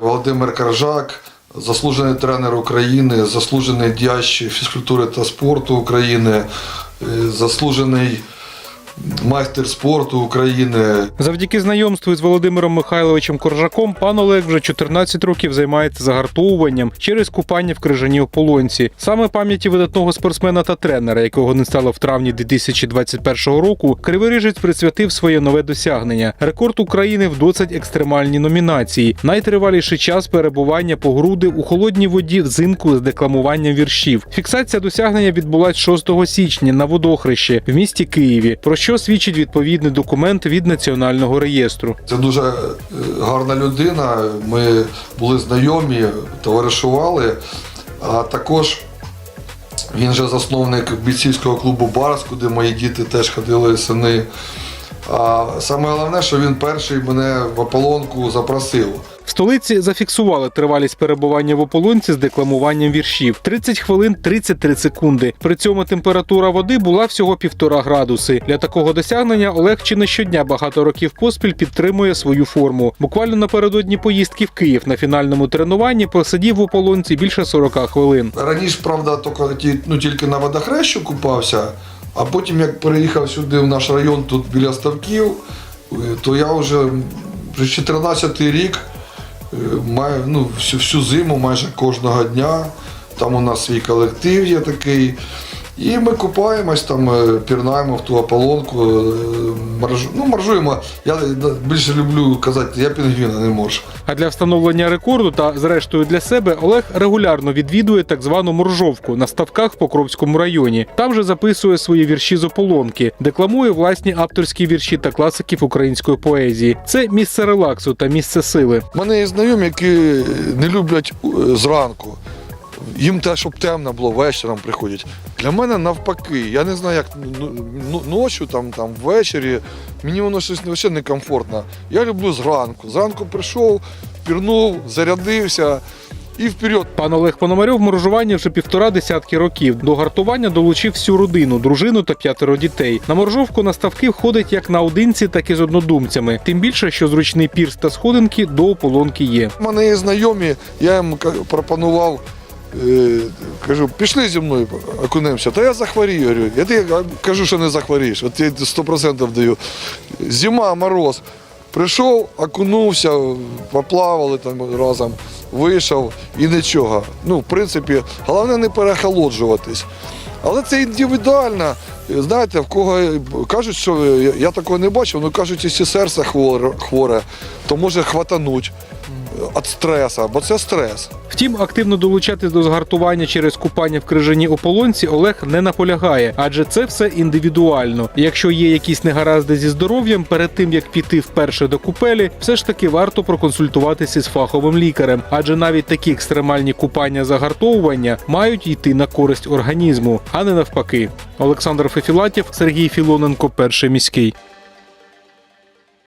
Володимир Каржак, заслужений тренер України, заслужений діяч фізкультури та спорту України, е, заслужений майстер спорту України. Завдяки знайомству із Володимиром Михайловичем Коржаком пан Олег вже 14 років займається загартовуванням через купання в крижаній ополонці. Саме пам'яті видатного спортсмена та тренера, якого не стало в травні 2021 року, Криворіжець присвятив своє нове досягнення рекорд України в досить екстремальній номінації. Найтриваліший час перебування по груди у холодній воді взимку з декламуванням віршів. Фіксація досягнення відбулась 6 січня на водохрещі в місті Києві, про що свідчить відповідний документ від національного реєстру. Це дуже е, гарна людина. Ми були знайомі, товаришували. А також він же засновник бійцівського клубу Барс, куди мої діти теж ходили сини. А саме головне, що він перший мене в ополонку запросив. В столиці зафіксували тривалість перебування в ополонці з декламуванням віршів 30 хвилин 33 секунди. При цьому температура води була всього півтора градуси. Для такого досягнення Олег чи не щодня багато років поспіль підтримує свою форму. Буквально напередодні поїздки в Київ на фінальному тренуванні просидів в ополонці більше 40 хвилин. Раніше, правда, тільки, ті- ну, тільки на водохрещу купався, а потім, як переїхав сюди в наш район, тут біля ставків, е, то я вже вже 14 рік е, маю ну, всю, всю зиму майже кожного дня. Там у нас свій колектив є такий. І ми купаємось, там е, пірнаємо в ту ополонку, е, маржу, ну, маржуємо. Я більше люблю казати, я пінгвіна не можу. А для встановлення рекорду та, зрештою, для себе Олег регулярно відвідує так звану моржовку на ставках в Покровському районі. Там же записує свої вірші з ополонки, декламує власні авторські вірші та класиків української поезії. Це місце релаксу та місце сили. У мене є знайомі, які не люблять е, зранку. Їм те, щоб темно було, вечором приходять. Для мене навпаки. Я не знаю, як ну, ну, ночі, там, там, ввечері. Мені воно щось взагалі некомфортно. Я люблю зранку. Зранку прийшов, пірнув, зарядився і вперед. Пан Олег Пономарьов в моржуванні вже півтора десятки років. До гартування долучив всю родину, дружину та п'ятеро дітей. На моржовку на ставки входить як наодинці, так і з однодумцями. Тим більше, що зручний пірс та сходинки до ополонки є. У мене є знайомі, я їм пропонував. Е, Кажу, пішли зі мною, окунемося. Та я захворію. Говорю, я тобі кажу, що не захворієш. От я 100% даю. Зима, мороз. Прийшов, окунувся, поплавали там разом, вийшов і нічого. Ну, в принципі, головне не перехолоджуватись. Але це індивідуально. Знаєте, в кого кажуть, що я, такого не бачив, ну кажуть, якщо серце хворе, хворе то може хватануть від стресу, бо це стрес. Втім, активно долучатись до згартування через купання в крижаній ополонці Олег не наполягає, адже це все індивідуально. Якщо є якісь негаразди зі здоров'ям, перед тим як піти вперше до купелі, все ж таки варто проконсультуватися з фаховим лікарем, адже навіть такі екстремальні купання загартовування мають йти на користь організму, а не навпаки. Олександр Фефілатів, Сергій Філоненко, перший міський.